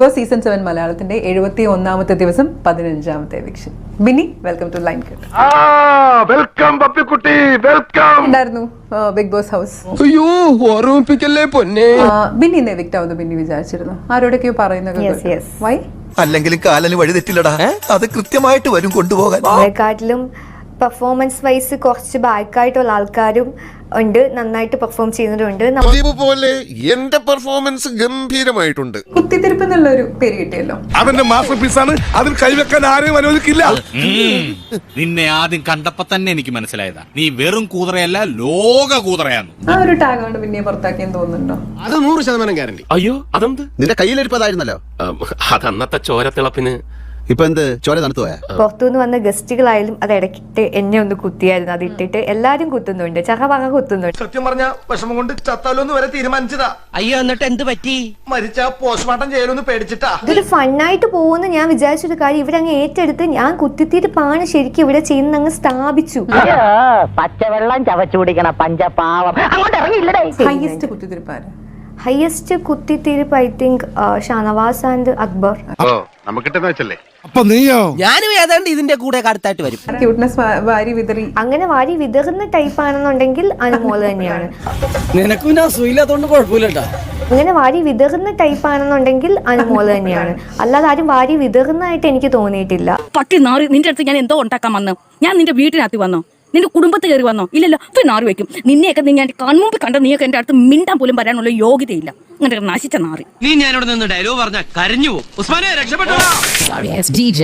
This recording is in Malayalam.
ഇപ്പോൾ സീസൺ സെവൻ മലയാളത്തിന്റെ എഴുപത്തി ഒന്നാമത്തെ ദിവസം പതിനഞ്ചാമത്തെ eviction Bini welcome to line cut ആ വെൽക്കം പപ്പിക്കുട്ടി വെൽക്കം ഉണ്ടായിരുന്നു ബിഗ് ബോസ് ഹൗസ് അയ്യോ ഓർമ്മിപ്പിക്കല്ലേ പൊന്നെ? ബിന്നി ഇന്ന് എവിക്റ്റ് ആവുന്നു ബിന്നി വിചാരിച്ചിരുന്നു. ആരോടൊക്കെയോ പറയുന്നത് Yes, yes. വൈ അല്ലെങ്കിലും കാലന് വഴി തെറ്റില്ലടാ. അത് കൃത്യമായിട്ട് വരും കൊണ്ടുപോകാൻ. പെർഫോമൻസ് വൈസ് കുറച്ച് ബാക്കായിട്ടുള്ള ആൾക്കാരും ഉണ്ട് നന്നായിട്ട് പെർഫോം ചെയ്യുന്നവരുണ്ട്. പോലെ എന്റെ പെർഫോമൻസ് ഗംഭീരമായിട്ടുണ്ട്. കുത്തിത്തിരിപ്പ് എന്നുള്ള ഒരു പേര് കിട്ടിയല്ലോ. അവന്റെ മാസ്റ്റർ ആണ്. അതിൽ കൈവെക്കാൻ ആരെയും അനുവദിക്കില്ല. നിന്നെ ആദ്യം കണ്ടപ്പോ തന്നെ എനിക്ക് മനസ്സിലായതാ. നീ വെറും കൂതറയല്ല ലോക കൂതറയാന്ന്. ആ ഒരു ടാഗ് കൊണ്ട് പിന്നെ പുറത്താക്കിയെന്ന് തോന്നുന്നുണ്ടോ? അത് നൂറ് ശതമാനം ഗ്യാരണ്ടി അയ്യോ അതെന്ത്? നിന്റെ കയ്യിലിരിപ്പതായിരുന്നല്ലോ അത് അന്നത്തെ ചോരത്തിളപ്പിന് ഇപ്പൊ എന്ത്? ചോര തണുത്തു? പോയാ പുറത്തുനിന്ന് വന്ന ഗസ്റ്റുകളായാലും അത് ഇടയ്ക്കിട്ട് എന്നെ ഒന്ന് കുത്തിയായിരുന്നു. അത് ഇട്ടിട്ട് എല്ലാരും കുത്തുന്നുണ്ട്. ചഹവക കുത്തുന്നുണ്ട്. സത്യം പറഞ്ഞ വിഷമം കൊണ്ട് ചത്താലോന്ന് വരെ തീരുമാനിച്ചതാ. അയ്യോ എന്നിട്ട് എന്ത് പറ്റി? മരിച്ച പോസ്റ്റ്മോർട്ടം ചെയ്യലൊന്ന് പേടിച്ചിട്ടാ. ഇതൊരു ഫണ്ണായിട്ട് പോകുന്ന. ഞാൻ വിചാരിച്ചൊരു കാര്യം. ഇവരങ്ങ് ഏറ്റെടുത്ത് ഞാൻ കുത്തിത്തിട്ട് പാണ് ശരിക്കും ഇവിടെ ചെയ്യുന്ന അങ്ങ് സ്ഥാപിച്ചു പച്ചവെള്ളം ചവച്ചു കുടിക്കണ പഞ്ചപാവം. അങ്ങോട്ട് ഇറങ്ങിയില്ലടേ. ഹയസ്റ്റ് കുത്തിത്തിരിപ്പാര് highest കുത്തിത്തിരിപ്പ് I think Shanavas and Akbar. നമുക്ക് കിട്ടുന്ന വെച്ചല്ലേ? അപ്പൊ നീയോ? ഞാനും ഏതാണ്ട് ഇതിന്റെ കൂടെ അടുത്തായിട്ട് വരും. ക്യൂട്ട്നെസ് വാരി വിതറി. അങ്ങനെ വാരി വിതറുന്ന ടൈപ്പ് ആണെന്നുണ്ടെങ്കിൽ അനുമോൾ തന്നെയാണ്. നിനക്കും ഞാൻ സുഖമില്ലാത്തോണ്ട് കുഴപ്പമില്ലട്ടാ. അങ്ങനെ വാരി വിതറുന്ന ടൈപ്പ് ആണെന്നുണ്ടെങ്കിൽ അനുമോൾ തന്നെയാണ്. അല്ലാതെ ആരും വാരി വിതറുന്നതായിട്ട് എനിക്ക് തോന്നിയിട്ടില്ല. പട്ടി നാറി നിന്റെ അടുത്ത് ഞാൻ എന്തോ ഉണ്ടാക്കാൻ വന്നു? ഞാൻ നിന്റെ വീട്ടിനകത്ത് വന്നോ? നിന്റെ കുടുംബത്ത് കയറി വന്നോ? ഇല്ലല്ലോ. ഇപ്പൊ നാറി വയ്ക്കും. നിന്നെയൊക്കെ നീ ഞാൻ കൺമുമ്പ് കണ്ട നീയൊക്കെ എന്റെ അടുത്ത് മിണ്ടാൻ പോലും വരാനുള്ള യോഗ്യതയില്ല. അങ്ങനെ നശിച്ച നാറി. നീ ഞാനിവിടെ നിന്ന് ഡയലോഗ് പറഞ്ഞ കരഞ്ഞു പോകും. ഉസ്മാനെ രക്ഷപ്പെട്ടോ. DJ.